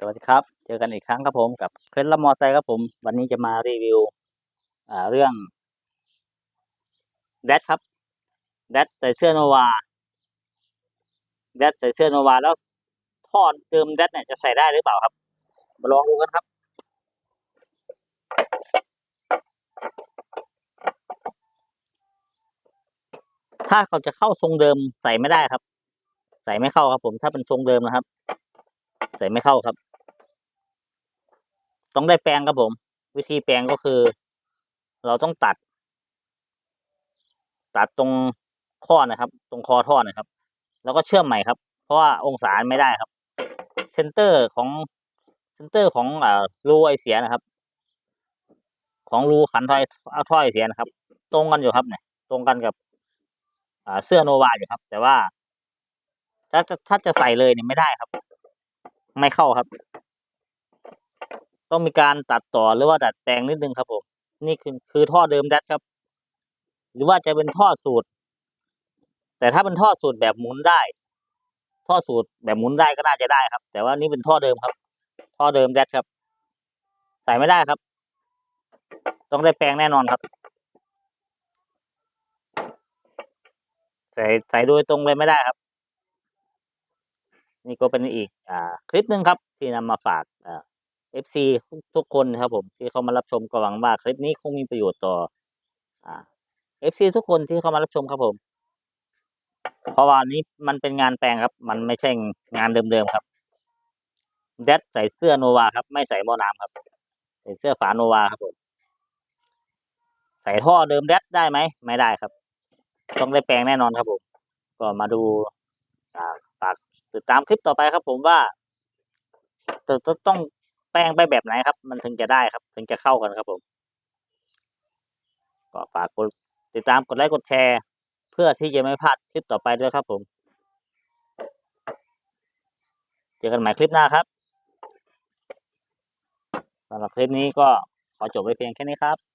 สวัสดีครับ เจอกันอีกครั้งครับผมกับเคล็ดลับมอไซค์ครับผม วันนี้จะมารีวิวเรื่องแดดครับแดดใส่เสื้อโนวาแดดใส่เสื้อโนวาแล้วท่อเดิมแดดเนี่ยจะใส่ได้หรือเปล่าครับ มาลองดูกันครับถ้าเขาจะเข้าทรงเดิมใส่ไม่ได้ครับ ใส่ไม่เข้าครับผมถ้าเป็นทรงเดิมนะครับ ใส่ไม่เข้าครับ ต้องได้แปลงครับผม วิธีแปลงก็คือ เราต้องตัด ตัดตรงข้อนะครับ ตรงคอท่อนะครับ แล้วก็เชื่อมใหม่ครับ เพราะว่าองศาไม่ได้ครับ เซนเตอร์ของเซนเตอร์ของอ่ารูไอเสียนะครับ ของรูขันถ้อยเอาถ้อยเสียนะครับ ตรงกันอยู่ครับเนี่ย ตรงกันกับเสื้อโนวาอยู่ครับ แต่ว่า ถ้าจะถ้าจะใส่เลยเนี่ยไม่ได้ครับ ไม่เข้าครับ ต้องมีการตัดต่อหรือว่าดัดแปลงนิดนึงครับผม นี่คือคือท่อเดิมแดดครับ หรือว่าจะเป็นท่อสูตร แต่ถ้าเป็นท่อสูตรแบบหมุนได้ ท่อสูตรแบบหมุนได้ก็น่าจะได้ครับ แต่ว่านี่เป็นท่อเดิมครับ ท่อเดิมแดดครับ ใส่ไม่ได้ครับ ต้องได้แปลงแน่นอนครับ ใส่ใส่โดยตรงเลยไม่ได้ครับนี่ก็เป็นอีกอ่าคลิปหนึ่งครับ ที่นำมาฝากอ่า FC ทุกคนนะครับผมที่เข้ามารับชมก็หวังว่าคลิปนี้คงมีประโยชน์ต่ออ่า FC ทุกคนที่เข้ามารับชมครับผม เพราะว่านี้มันเป็นงานแปลงครับ มันไม่ใช่งานเดิมๆครับแดดใส่เสื้อโนวาครับ ไม่ใส่หม้อน้ำครับใส่เสื้อฝาโนวาครับผมใส่ท่อเดิมแดดได้ไหมไม่ได้ครับ ต้องได้แปลงแน่นอนครับผมก็มาดูอ่าฝากติดตามคลิปต่อไปครับผมว่าจะต้อง ป้งไปแบบไหนครับ มันถึงจะได้ครับ ถึงจะเข้ากันครับผม ก็ฝากกดติดตามกดไลค์กดแชร์ เพื่อที่จะไม่พลาดคลิปต่อไปด้วยครับผมเจอกันใหม่คลิปหน้าครับสำหรับคลิปนี้ก็ขอจบไว้เพียงแค่นี้ครับ